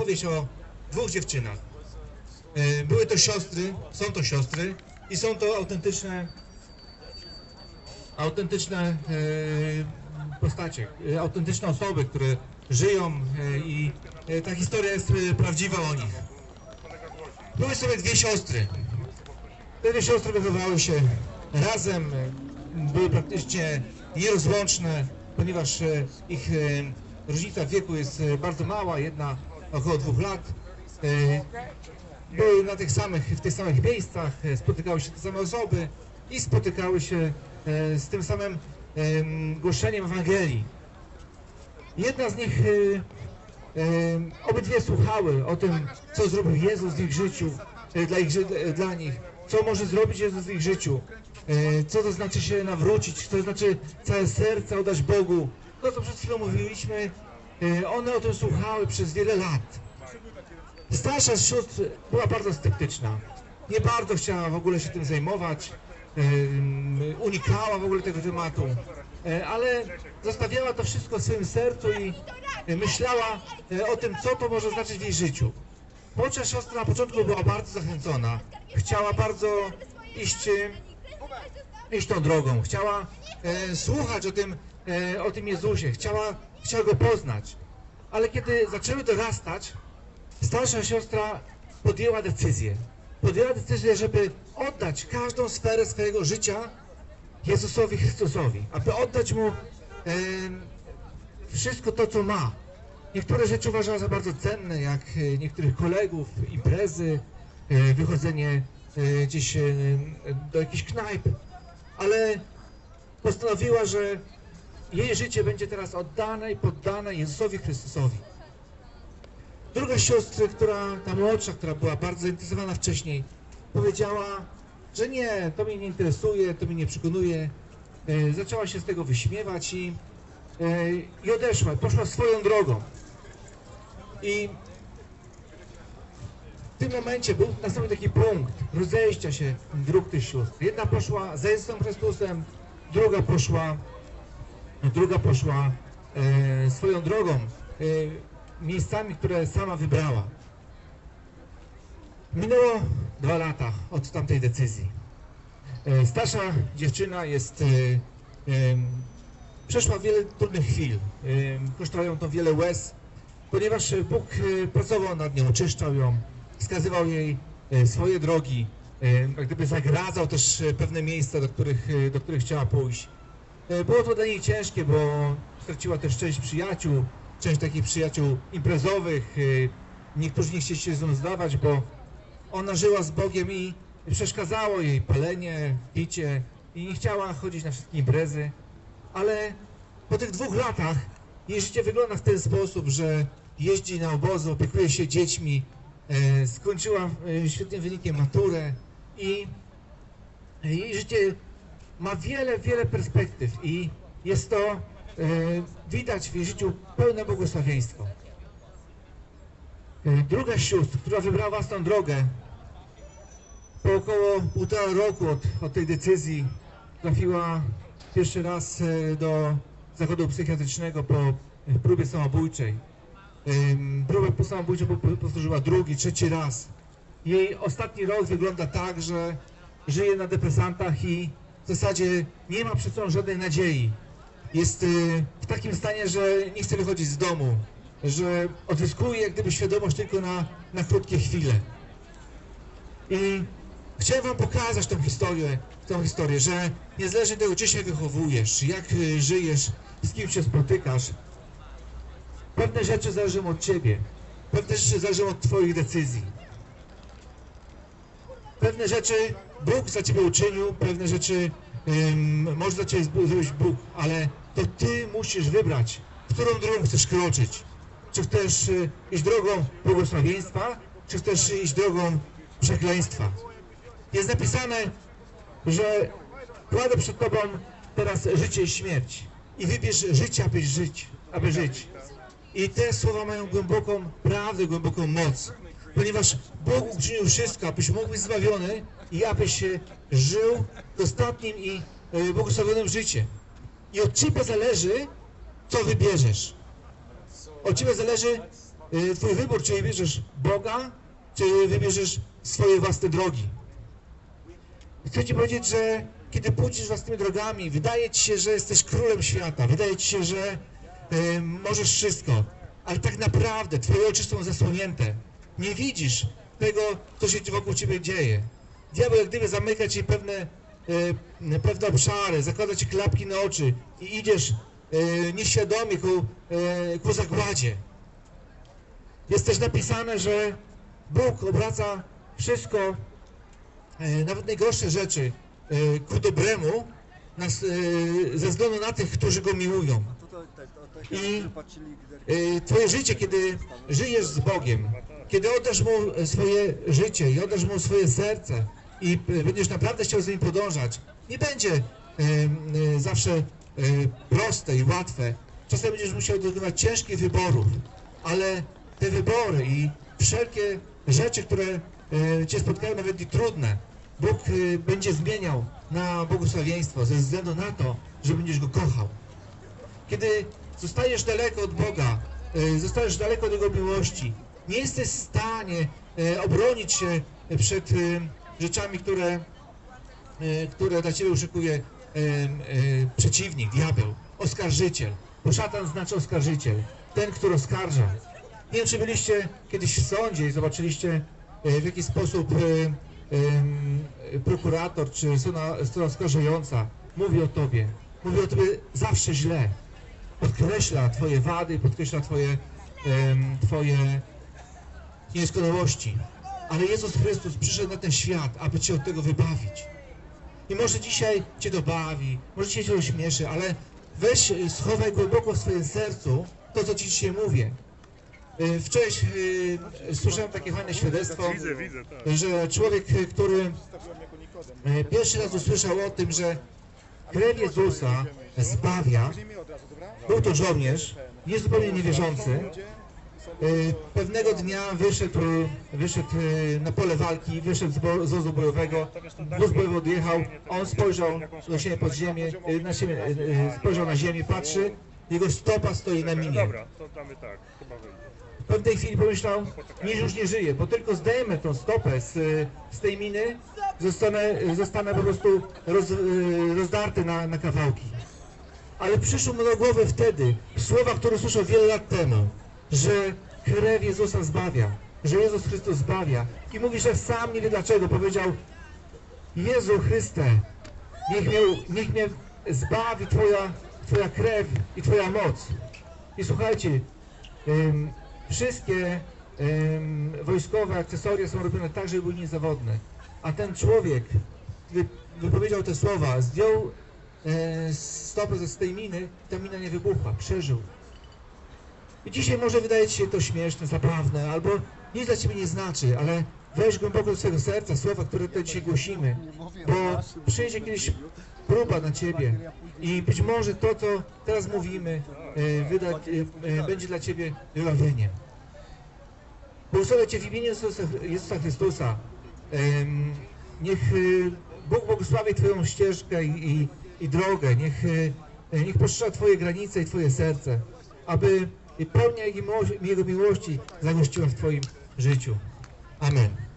powieść o dwóch dziewczynach. E, Były to siostry, są to siostry i są to autentyczne autentyczne e, postacie, e, autentyczne osoby, które żyją i ta historia jest prawdziwa o nich. Były sobie dwie siostry. Te dwie siostry wychowały się razem, były praktycznie nierozłączne, ponieważ ich różnica wieku jest bardzo mała, jedna około dwóch lat. E, Były na tych samych, w tych samych miejscach, e, spotykały się te same osoby i spotykały się e, z tym samym em, głoszeniem Ewangelii. Jedna z nich, obydwie słuchały o tym, co zrobił Jezus w ich życiu, dla, ich, dla nich, co może zrobić Jezus w ich życiu, co to znaczy się nawrócić, co to znaczy całe serce oddać Bogu. To, co przed chwilą mówiliśmy, one o tym słuchały przez wiele lat. Starsza z sióstr była bardzo sceptyczna. Nie bardzo chciała w ogóle się tym zajmować, em, unikała w ogóle tego tematu, ale zostawiała to wszystko w swoim sercu i myślała o tym, co to może znaczyć w jej życiu. Młodsza siostra na początku była bardzo zachęcona, chciała bardzo iść, iść tą drogą, chciała e, słuchać o tym, e, o tym Jezusie, chciała, chciała Go poznać. Ale kiedy zaczęły dorastać, starsza siostra podjęła decyzję. Podjęła decyzję, żeby oddać każdą sferę swojego życia Jezusowi Chrystusowi, aby oddać Mu em, wszystko to, co ma. Niektóre rzeczy uważała za bardzo cenne, jak e, niektórych kolegów, imprezy, e, wychodzenie e, gdzieś e, do jakichś knajp, ale postanowiła, że jej życie będzie teraz oddane i poddane Jezusowi Chrystusowi. Druga siostra, która, ta młodsza, która była bardzo zainteresowana wcześniej, powiedziała, że nie, to mnie nie interesuje, to mnie nie przekonuje. E, zaczęła się z tego wyśmiewać i, e, i odeszła, poszła swoją drogą. I tym momencie był nastąpił taki punkt rozejścia się dróg tych sióstr. Jedna poszła za Jezusem Chrystusem, druga poszła, druga poszła e, swoją drogą, e, miejscami, które sama wybrała. Minęło dwa lata od tamtej decyzji. E, Starsza dziewczyna jest, e, em, przeszła wiele trudnych chwil. Em, Kosztowało ją to wiele łez, ponieważ e, Bóg e, pracował nad nią, oczyszczał ją, wskazywał jej e, swoje drogi, e, jak gdyby zagradzał też e, pewne miejsca, do których, e, do których chciała pójść. E, Było to dla niej ciężkie, bo straciła też część przyjaciół, część takich przyjaciół imprezowych. e, Niektórzy nie chcieli się z nią zdawać, bo ona żyła z Bogiem i przeszkadzało jej palenie, picie i nie chciała chodzić na wszystkie imprezy. Ale po tych dwóch latach jej życie wygląda w ten sposób, że jeździ na obozy, opiekuje się dziećmi, e, skończyła e, świetnym wynikiem maturę i jej życie ma wiele, wiele perspektyw i jest to, e, widać w jej życiu pełne błogosławieństwo. E, Druga z sióstr, która wybrała własną drogę, po około półtora roku od, od tej decyzji trafiła pierwszy raz e, do zakładu psychiatrycznego po e, próbie samobójczej. Po- po- powtórzyła drugi, trzeci raz. Jej ostatni rok wygląda tak, że żyje na depresantach i w zasadzie nie ma przed sobą żadnej nadziei. Jest y, w takim stanie, że nie chce wychodzić z domu, że odzyskuje jak gdyby świadomość tylko na, na krótkie chwile. I chciałem wam pokazać tą historię, tą historię, że niezależnie od tego, gdzie się wychowujesz, jak y, żyjesz, z kim się spotykasz, pewne rzeczy zależą od ciebie, pewne rzeczy zależą od twoich decyzji. Pewne rzeczy Bóg za ciebie uczynił, pewne rzeczy ym, może za ciebie zrobić Bóg, ale to ty musisz wybrać, którą drogą chcesz kroczyć. Czy chcesz y, iść drogą błogosławieństwa, czy chcesz iść drogą przekleństwa. Jest napisane, że kładę przed tobą teraz życie i śmierć i wybierz życie, aby żyć, aby żyć. I te słowa mają głęboką prawdę, głęboką moc, ponieważ Bóg uczynił wszystko, abyś mógł być zbawiony i abyś e, żył dostatnim i e, błogosławionym życiem. I od Ciebie zależy, co wybierzesz. Od Ciebie zależy, y, twój wybór, czy wybierzesz Boga, czy wybierzesz swoje własne drogi. Chcę ci powiedzieć, że kiedy pójdziesz własnymi drogami, wydaje ci się, że jesteś królem świata, wydaje ci się, że możesz wszystko, ale tak naprawdę twoje oczy są zasłonięte. Nie widzisz tego, co się wokół ciebie dzieje. Diabeł jak gdyby zamyka ci pewne, y, pewne obszary, zakłada ci klapki na oczy i idziesz y, nieświadomie ku, y, ku zagładzie. Jest też napisane, że Bóg obraca wszystko e, nawet najgorsze rzeczy e, ku dobremu e, ze względu na tych, którzy Go miłują. I e, Twoje życie, kiedy żyjesz z Bogiem, kiedy oddasz Mu swoje życie i oddasz Mu swoje serce i e, będziesz naprawdę chciał z Nim podążać, nie będzie e, zawsze proste i łatwe. Czasem będziesz musiał dokonywać ciężkich wyborów, ale te wybory i wszelkie rzeczy, które Cię spotkają, nawet i trudne, Bóg będzie zmieniał na błogosławieństwo ze względu na to, że będziesz Go kochał. Kiedy zostajesz daleko od Boga, e, zostajesz daleko od Jego miłości, nie jesteś w stanie e, obronić się przed e, rzeczami, które, które dla Ciebie uszykuje przeciwnik, diabeł, oskarżyciel. Bo szatan znaczy oskarżyciel, ten, który oskarża. Nie wiem, czy byliście kiedyś w sądzie i zobaczyliście w jaki sposób prokurator czy strona, strona oskarżająca mówi o Tobie. Mówi o Tobie zawsze źle. Podkreśla Twoje wady, podkreśla Twoje, em, twoje niedoskonałości. Ale Jezus Chrystus przyszedł na ten świat, aby Cię od tego wybawić. I może dzisiaj Cię to bawi, może dzisiaj Cię ośmieszy, ale weź, y, schowaj głęboko w swoim sercu to, co Ci dzisiaj mówię. Y, Wczoraj y, słyszałem takie fajne świadectwo, tak. że człowiek, który pierwszy raz usłyszał o tym, że krew Jezusa zbawia, był to żołnierz, jest zupełnie niewierzący, Y, Pewnego dnia wyszedł, wyszedł y, na pole walki, wyszedł z bo- z wozu bojowego, wóz bojowy odjechał, on spojrzał na siebie pod ziemię, y, na siebie, spojrzał na ziemię, patrzy, jego stopa stoi na minie. W pewnej chwili pomyślał, nie już nie żyje, bo tylko zdejmę tą stopę z, z tej miny, zostanę, zostanę po prostu roz, y, rozdarty na, na kawałki. Ale przyszło mu do głowy wtedy słowa, które słyszał wiele lat temu, że krew Jezusa zbawia, że Jezus Chrystus zbawia. I mówi, że sam nie wie dlaczego. Powiedział, Jezu Chryste, niech mnie, niech mnie zbawi Twoja, Twoja krew i Twoja moc. I słuchajcie, wszystkie ym, wojskowe akcesoria są robione tak, żeby były niezawodne. A ten człowiek wy, wypowiedział te słowa, zdjął e, stopę ze z tej miny, ta mina nie wybuchła, przeżył. I dzisiaj może wydaje Ci się to śmieszne, zabawne, albo nic dla Ciebie nie znaczy, ale weź głęboko do swojego serca słowa, które tutaj dzisiaj głosimy, bo przyjdzie kiedyś próba na Ciebie i być może to, co teraz mówimy, e, wyda, e, e, będzie dla Ciebie wybawieniem. Błogosławię Cię w imieniu Jezusa, Chrystusa. Niech Bóg błogosławi Twoją ścieżkę i, i, i drogę. Niech, niech poszerza Twoje granice i Twoje serce, aby pełnia Jego miłości zagościła w Twoim życiu. Amen.